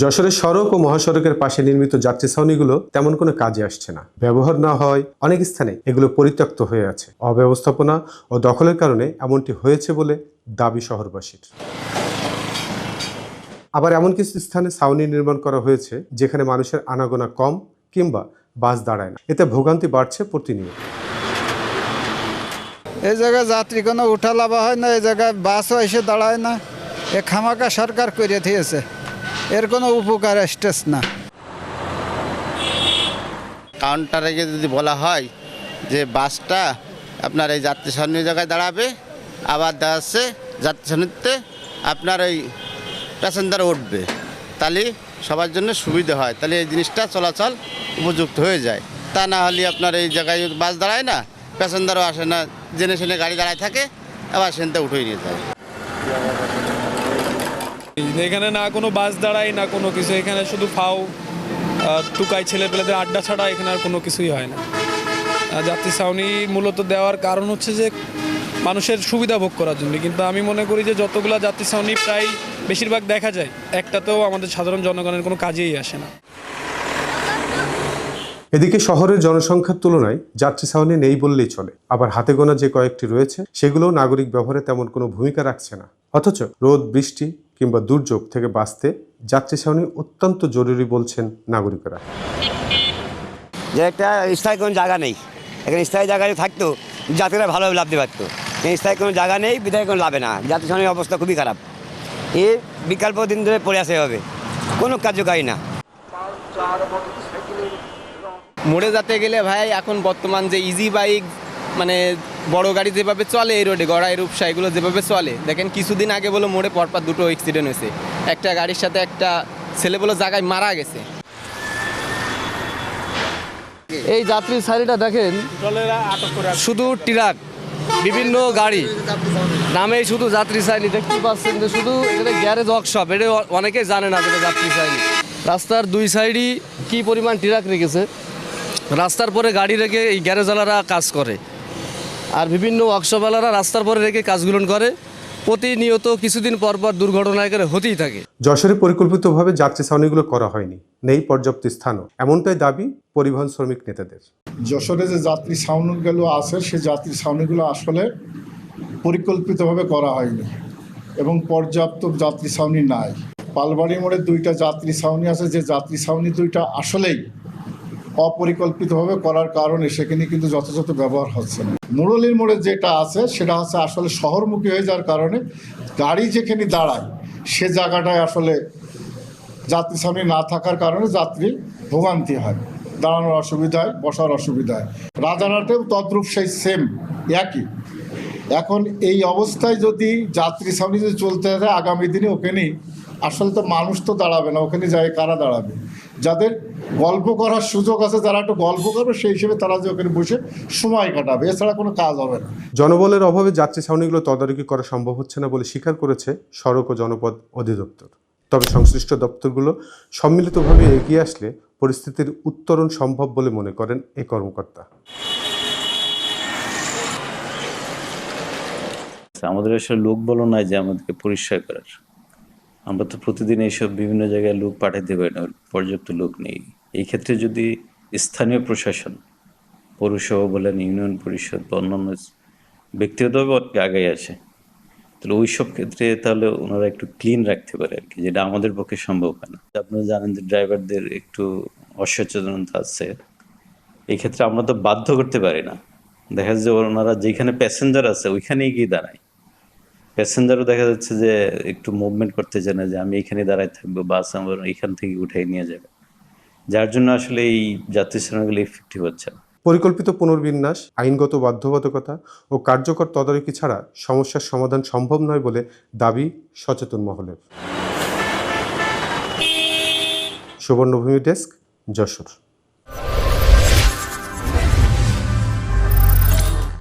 যশোরের সড়ক ও মহাসড়কের পাশে নির্মিত যাত্রী ছাউনিগুলো তেমন কোনো কাজে আসছে না। ব্যবহার না হয় অনেক স্থানে এগুলো পরিত্যক্ত হয়ে আছে। অব্যবস্থাপনা ও দখলের কারণে এমনটি হয়েছে বলে দাবি শহরবাসীর। আবার এমন কিছু স্থানে ছাউনি নির্মাণ করা হয়েছে যেখানে মানুষের আনাগোনা কম কিংবা বাস দাঁড়ায় না। এতে ভোগান্তি বাড়ছে প্রতিনিয়ত। এই জায়গায় যাত্রী কোনো উঠা লাভা হয় না, এই জায়গায় বাসও এসে দাঁড়ায় না। এ খামাকা সরকার করে দিয়েছে। এর কোনো উপকার আসতেস না। কাউন্টারে গিয়ে যদি বলা হয় যে বাসটা আপনার এই যাত্রী সামনে জায়গায় দাঁড়াবে, আবার দেখা যাচ্ছে যাত্রী সামনেতে আপনার ওই প্যাসেঞ্জার উঠবে, তাহলে সবার জন্য সুবিধা হয়। তাহলে এই জিনিসটা চলাচল উপযুক্ত হয়ে যায়। তা না হলে আপনার এই জায়গায় বাস দাঁড়ায় না প্যাসেঞ্জারও আসে না, জেনে শুনে গাড়ি দাঁড়ায় থাকে, আবার সেনতে উঠেই নিয়ে যায়। এখানে না কোনো বাস দাঁড়ায়, না কোনো কিছু। এখানে শুধু ফাও টুকাই ছেলে পেলেদের আড্ডা ছাড়া এখানে আর কোনো কিছুই হয় না। যাত্রী ছাউনি মূলত দেওয়ার কারণ হচ্ছে যে মানুষের সুবিধা ভোগ করার জন্য। কিন্তু আমি মনে করি যে যতগুলা যাত্রী ছাউনি প্রায় বেশিরভাগ দেখা যায়, একটাতেও আমাদের সাধারণ জনগণের কোনো কাজেই আসে না। এদিকে শহরের জনসংখ্যার তুলনায় যাত্রী ছাউনি নেই বললেই চলে। আবার হাতে গোনা যে কয়েকটি রয়েছে সেগুলো নাগরিক ব্যবহারে তেমন কোনো ভূমিকা রাখছে না। অথচ রোদ, বৃষ্টি কিংবা দুর্যোগ থেকে বাঁচতে যাত্রী ছাউনি অত্যন্ত জরুরি বলছেন নাগরিকরা। যে একটা স্থায়ী কোনো জায়গা নেই। এখানে স্থায়ী জায়গায় থাকতো যাত্রীরা ভালোভাবে লাভতে পারতো। কিন্তু স্থায়ী কোনো জায়গা নেই বিধায় কোনো লাভে না। যাত্রী সঙ্গে অবস্থা খুবই খারাপ। এ বিকল্প দিন ধরে পড়ে আসে হবে কোনো কার্যকারী না। মোড়ে যেতে গেলে ভাই এখন বর্তমান যে ইজি বাইক মানে বড় গাড়ি যেভাবে চলে, এই রোডে গড়াই, রূপসা, এগুলো যেভাবে চলে। দেখেন, কিছুদিন আগে বলো মোড়ে পরপর দুটো অ্যাক্সিডেন্ট হয়েছে। একটা গাড়ির সাথে একটা ছেলে বলো জায়গায় মারা গেছে। এই যাত্রী সারিটা দেখেন, শুধু ট্রাক, বিভিন্ন গাড়ি। নামেই শুধু যাত্রী সাইনি দেখতে পাচ্ছেন যে শুধু এটা গ্যারেজ ওয়ার্কশপ এটা অনেকে জানে না যেটা যাত্রী সাইনি রাস্তার দুই সাইডই কি পরিমাণ ট্রাক রেখেছে। রাস্তার পরে গাড়ি রেখে এই গ্যারেজওয়ালারা কাজ করে। আর বিভিন্ন ওয়ার্কশপওয়ালারা রাস্তার পরে রেখে কাজগুলো করে। প্রতিনিয়ত কিছুদিন পর পর দুর্ঘটনা এখানে হতেই থাকে। যশোরে পরিকল্পিতভাবে যাত্রী ছাউনিগুলো করা হয়নি। নেই পর্যাপ্ত স্থানও। এমনটাই দাবি পরিবহন শ্রমিক নেতাদের। যশোরে যে যাত্রী ছাউনিগুলো আছে সেই যাত্রী ছাউনিগুলো আসলে পরিকল্পিতভাবে করা হয়নি এবং পর্যাপ্ত যাত্রী ছাউনি নাই। পালবাড়ি মোড়ে দুইটা যাত্রী ছাউনি আছে। যে যাত্রী ছাউনি দুইটা আসলেই অপরিকল্পিতভাবে করার কারণে সেখানে কিন্তু যথাযথ ব্যবহার হচ্ছে না। মুরলির মোড়ে যেটা আছে, সেটা হচ্ছে আসলে শহরমুখী হয়ে যাওয়ার কারণে গাড়ি যেখানে দাঁড়ায়, সে জায়গাটায় আসলে যাত্রী সামনে না থাকার কারণে যাত্রী ভোগান্তি হয়, দাঁড়ানোর অসুবিধা হয়, বসার অসুবিধা হয়। রাজারহাটেও তদ্রূপ সেই সেম একই। এখন এই অবস্থায় যদি যাত্রী সামনে যদি চলতে থাকে আগামী দিনে ওখানেই আসলে তো মানুষ তো দাঁড়াবে না, ওখানে যায় কারা দাঁড়াবে? যাদের গল্প করার সুযোগ আছে যারা একটু গল্প করবে সেই হিসেবে তারা যে ওখানে বসে সময় কাটাবে। এছাড়া কোনো কাজ হবে না। জনবলের অভাবে যাত্রী ছাউনিগুলো তদারকি করা সম্ভব হচ্ছে না বলে স্বীকার করেছে সড়ক ও জনপদ অধিদপ্তর। তবে সংশ্লিষ্ট দপ্তরগুলো সম্মিলিতভাবে এগিয়ে আসলে পরিস্থিতির উত্তরণ সম্ভব বলে মনে করেন এই কর্মকর্তা। আমাদের আসলে লোক বলো নাই যে আমাদেরকে পরিষ্কার করার। আমরা তো প্রতিদিন এইসব বিভিন্ন জায়গায় লোক পাঠাতে পারি না পর্যাপ্ত লোক নেই। এই ক্ষেত্রে যদি স্থানীয় প্রশাসন, পৌরসভা বলেন, ইউনিয়ন পরিষদ বা অন্যান্য ব্যক্তিগতভাবে আগে আসে, তাহলে ওই সব ক্ষেত্রে তাহলে ওনারা একটু ক্লিন রাখতে পারে আর কি, যেটা আমাদের পক্ষে সম্ভব হয় না। আপনারা জানেন যে ড্রাইভারদের একটু অসচেতনতা আছে, এই ক্ষেত্রে আমরা তো বাধ্য করতে পারি না। দেখা যাচ্ছে ওনারা যেখানে প্যাসেঞ্জার আছে, ওইখানেই গিয়ে দাঁড়ায়। প্যাসেঞ্জারও দেখা যাচ্ছে যে একটু মুভমেন্ট করতে জানে যে আমি এখানে দাঁড়ায় থাকব, বাস আমার এখান থেকে উঠাই নিয়ে যাবে। যার জন্য আসলে এই যাত্রী শ্রেণীগুলি ইফেক্টিভ হচ্ছে না। পরিকল্পিত পুনর্বিন্যাস, আইনগত বাধ্যবাধকতা ও কার্যকর তদারকি ছাড়া সমস্যার সমাধান সম্ভব নয় বলে দাবি সচেতন মহলের। সুবর্ণভূমি ডেস্ক, যশোর।